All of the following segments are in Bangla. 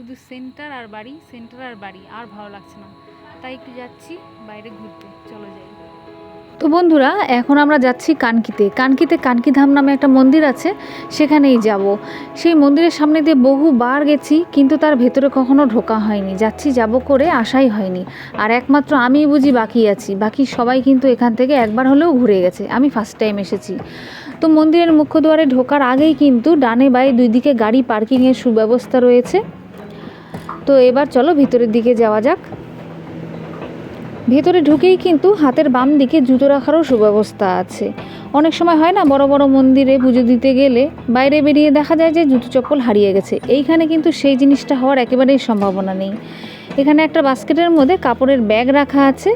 শুধু সেন্টার আর বাড়ি, সেন্টার আর বাড়ি, আর ভালো লাগছে না। তাই একটু যাচ্ছি, বাইরে ঘুরতে। চলো যাই। তো বন্ধুরা, এখন আমরা যাচ্ছি কানকিতে। কানকিতে কানকি ধাম নামে একটা মন্দির আছে, সেখানেই যাব। সেই মন্দিরের সামনে দিয়ে বহুবার গেছি, কিন্তু তার ভেতরে কখনো ঢোকা হয়নি। যাচ্ছি, যাব করে আশাই হয়নি। আর একমাত্র আমিই বুঝি বাকি আছি। বাকি সবাই কিন্তু এখান থেকে একবার হলেও ঘুরে গেছে। আমি ফার্স্ট টাইম এসেছি। তো মন্দিরের মুখ্য দুয়ারে ঢোকার আগেই কিন্তু ডানে বায়ে দুই দিকে গাড়ি পার্কিংয়ের সুব্যবস্থা রয়েছে। তো এবার চলো ভিতরের দিকে যাওয়া যাক। ভেতরে ঢুকেই কিন্তু হাতের বাম দিকে জুতো রাখারও সুব্যবস্থা আছে। অনেক সময় হয় না বড় বড় মন্দিরে পুজো দিতে গেলে বাইরে বেরিয়ে দেখা যায় যে জুতো চপ্পল হারিয়ে গেছে। এইখানে কিন্তু সেই জিনিসটা হওয়ার একেবারেই সম্ভাবনা নেই। এখানে একটা বাস্কেটের মধ্যে কাপড়ের ব্যাগ রাখা আছে।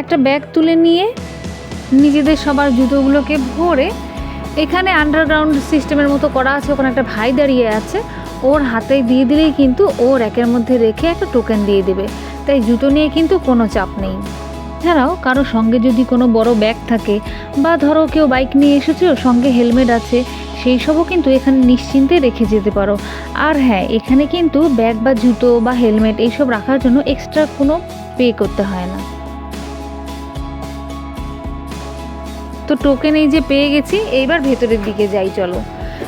একটা ব্যাগ তুলে নিয়ে নিজেদের সবার জুতোগুলোকে ভরে এখানে আন্ডারগ্রাউন্ড সিস্টেমের মতো করা আছে। ওখানে একটা ভাই দাঁড়িয়ে আছে। ওর হাতে দিয়ে দিলেই কিন্তু ও র্যাকের মধ্যে রেখে একটা টোকেন দিয়ে দেবে। তাই জুতো নিয়ে কিন্তু কোনো চাপ নেই। এছাড়াও কারও সঙ্গে যদি কোনো বড় ব্যাগ থাকে বা ধরো কেউ বাইক নিয়ে এসেছ সঙ্গে হেলমেট আছে, সেই সবও কিন্তু এখানে নিশ্চিন্তে রেখে যেতে পারো। আর হ্যাঁ এখানে কিন্তু ব্যাগ বা জুতো বা হেলমেট এইসব রাখার জন্য এক্সট্রা কোনো পে করতে হয় না। তো টোকেন এই যে পেয়ে গেছি, এইবার ভেতরের দিকে যাই, চলো।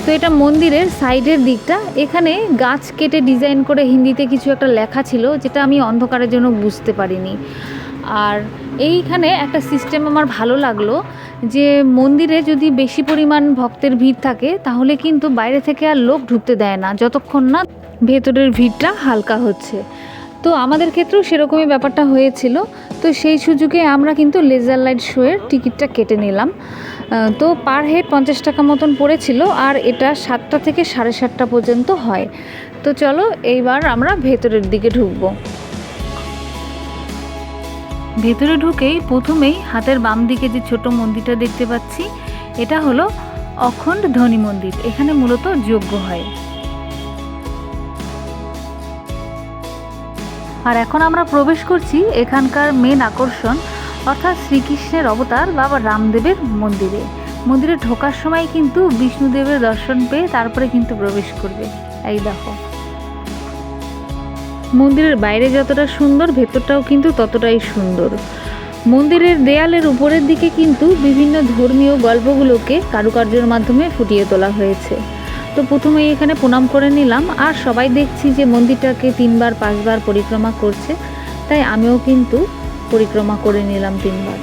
তো এটা মন্দিরের সাইডের দিকটা। এখানে গাছ কেটে ডিজাইন করে হিন্দিতে কিছু একটা লেখা ছিল, যেটা আমি অন্ধকারের জন্য বুঝতে পারিনি। আর এইখানে একটা সিস্টেম আমার ভালো লাগল, যে মন্দিরে যদি বেশি পরিমাণ ভক্তের ভিড় থাকে, তাহলে কিন্তু বাইরে থেকে আর লোক ঢুকতে দেয় না। যতক্ষণ না ভেতরের ভিড়টা হালকা হচ্ছে। তো আমাদের ক্ষেত্রেও সেরকমই ব্যাপারটা হয়েছিল। তো সেই সুযোগে আমরা কিন্তু লেজার লাইট শোয়ের টিকিটটা কেটে নিলাম। তো পার হেড পঞ্চাশ টাকা মতন পড়েছিল আর এটা সাতটা থেকে সাড়ে সাতটা পর্যন্ত হয়। তো চলো এইবার আমরা ভেতরের দিকে ঢুকবো। ভেতরে ঢুকেই প্রথমেই হাতের বাম দিকে যে ছোট মন্দিরটা দেখতে পাচ্ছি, এটা হলো অখণ্ড ধ্বনি মন্দির। এখানে মূলত যোগ্য হয়। আর এখন আমরা প্রবেশ করছি এখানকার মেন আকর্ষণ অর্থাৎ শ্রীকৃষ্ণের অবতার বাবা রামদেবের মন্দিরে। মন্দিরে ঢোকার সময় কিন্তু বিষ্ণুদেবের দর্শন পেয়ে তারপরে কিন্তু প্রবেশ করবে। এই দেখো। মন্দিরের বাইরে যতটা সুন্দর, ভেতরটাও কিন্তু ততটাই সুন্দর। মন্দিরের দেয়ালের উপরের দিকে কিন্তু বিভিন্ন ধর্মীয় গল্পগুলোকে কারুকার্যের মাধ্যমে ফুটিয়ে তোলা হয়েছে। তো প্রথমেই এখানে প্রণাম করে নিলাম। আর সবাই দেখছি যে মন্দিরটাকে তিনবার, পাঁচবার পরিক্রমা করছে। তাই আমিও কিন্তু পরিক্রমা করে নিলাম তিনবার।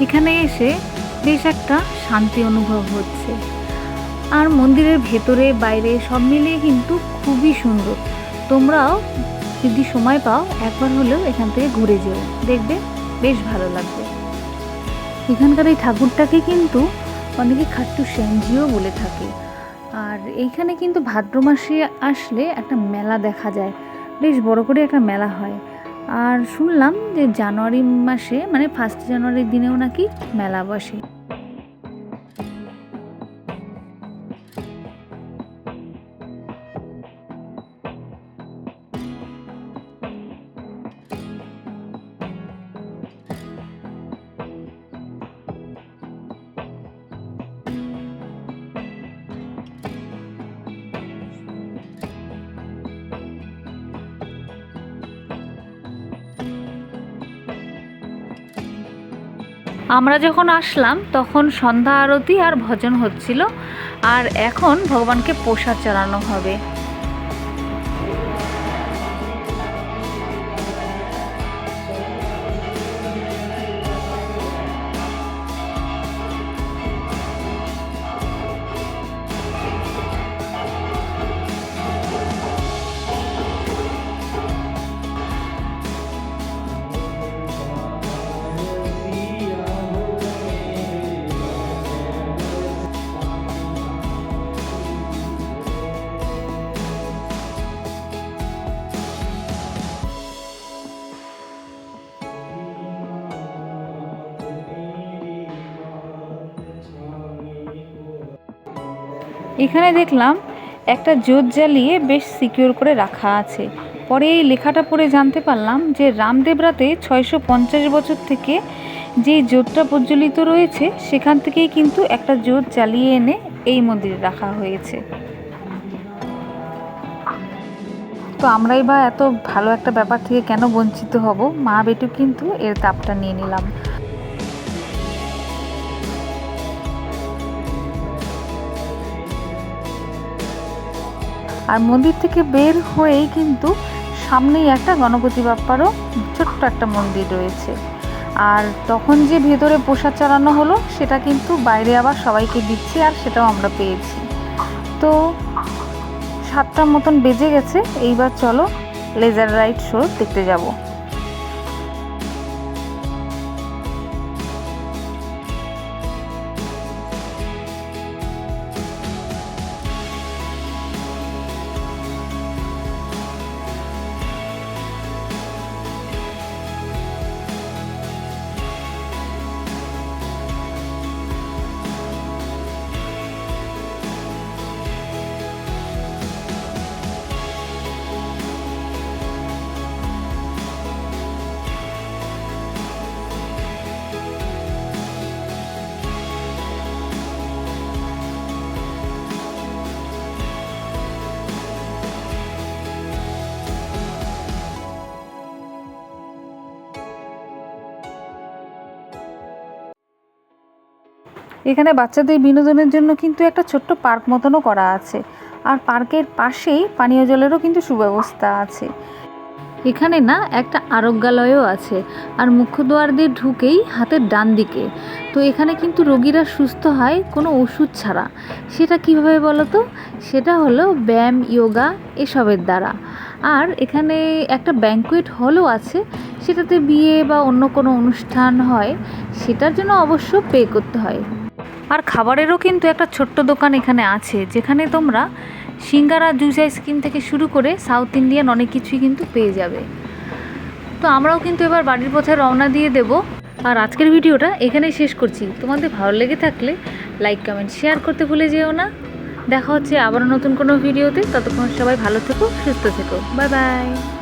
এখানে এসে বেশ একটা শান্তি অনুভব হচ্ছে। আর মন্দিরের ভেতরে, বাইরে সব মিলিয়ে কিন্তু খুবই সুন্দর। তোমরাও যদি সময় পাও, একবার হলেও এখান থেকে ঘুরে যেও। দেখবে বেশ ভালো লাগবে। এখানকার এই ঠাকুরটাকে কিন্তু অনেকে খাট্টু সেনজিও বলে থাকে। আর এইখানে কিন্তু ভাদ্র মাসে আসলে একটা মেলা দেখা যায়। বেশ বড় করে একটা মেলা হয়। আর শুনলাম যে জানুয়ারি মাসে মানে ফার্স্ট জানুয়ারির দিনেও নাকি মেলা বসে। আমরা যখন আসলাম, তখন সন্ধ্যা আরতি আর ভজন হচ্ছিল, আর এখন ভগবানকে প্রসাদ চালানো হবে। এখানে দেখলাম একটা জোত জ্বালিয়ে বেশ সিকিউর করে রাখা আছে। পরে এই লেখাটা পড়ে জানতে পারলাম যে রামদেব রাতে ছয়শো পঞ্চাশ বছর থেকে যেই জোতটা প্রজ্বলিত রয়েছে, সেখান থেকেই কিন্তু একটা জোত জ্বালিয়ে এনে এই মন্দিরে রাখা হয়েছে। তো আমরাই বা এত ভালো একটা ব্যাপার থেকে কেন বঞ্চিত হব? মা বেটু কিন্তু এর তাপটা নিয়ে নিলাম। আর মন্দির থেকে বের হয়েই কিন্তু সামনেই একটা গণপতি বাপ্পারও ছোট্ট একটা মন্দির রয়েছে। আর তখন যে ভেতরে প্রসাদ চালানো হলো, সেটা কিন্তু বাইরে আবার সবাইকে দিচ্ছি আর সেটাও আমরা পেয়েছি। তো সাতটার মতন বেজে গেছে, এইবার চলো লেজার রাইড শো দেখতে যাব। এখানে বাচ্চাদের বিনোদনের জন্য কিন্তু একটা ছোট্ট পার্ক মতনও করা আছে। আর পার্কের পাশেই পানীয় জলেরও কিন্তু সুব্যবস্থা আছে। এখানে না একটা আরোগ্যালয়ও আছে আর মুখ্য দুয়ার দিয়ে ঢুকেই হাতের ডান দিকে। তো এখানে কিন্তু রোগীরা সুস্থ হয় কোনো ওষুধ ছাড়া। সেটা কীভাবে বলো তো সেটা হলো ব্যায়াম যোগা এসবের দ্বারা। আর এখানে একটা ব্যাঙ্কুয়েট হলও আছে, সেটাতে বিয়ে বা অন্য কোনো অনুষ্ঠান হয়, সেটার জন্য অবশ্য পে করতে হয়। আর খাবারেরও কিন্তু একটা ছোট্ট দোকান এখানে আছে, যেখানে তোমরা সিঙ্গারা, জুস আইসক্রিম থেকে শুরু করে সাউথ ইন্ডিয়ান অনেক কিছুই কিন্তু পেয়ে যাবে। তো আমরাও কিন্তু এবার বাড়ির পথে রওনা দিয়ে দেব। আর আজকের ভিডিওটা এখানেই শেষ করছি। তোমাদের ভালো লেগে থাকলে লাইক কমেন্ট শেয়ার করতে ভুলে যেও না। দেখা হচ্ছে আবার নতুন কোনো ভিডিওতে। ততক্ষণ সবাই ভালো থেকো, সুস্থ থেকো। Bye bye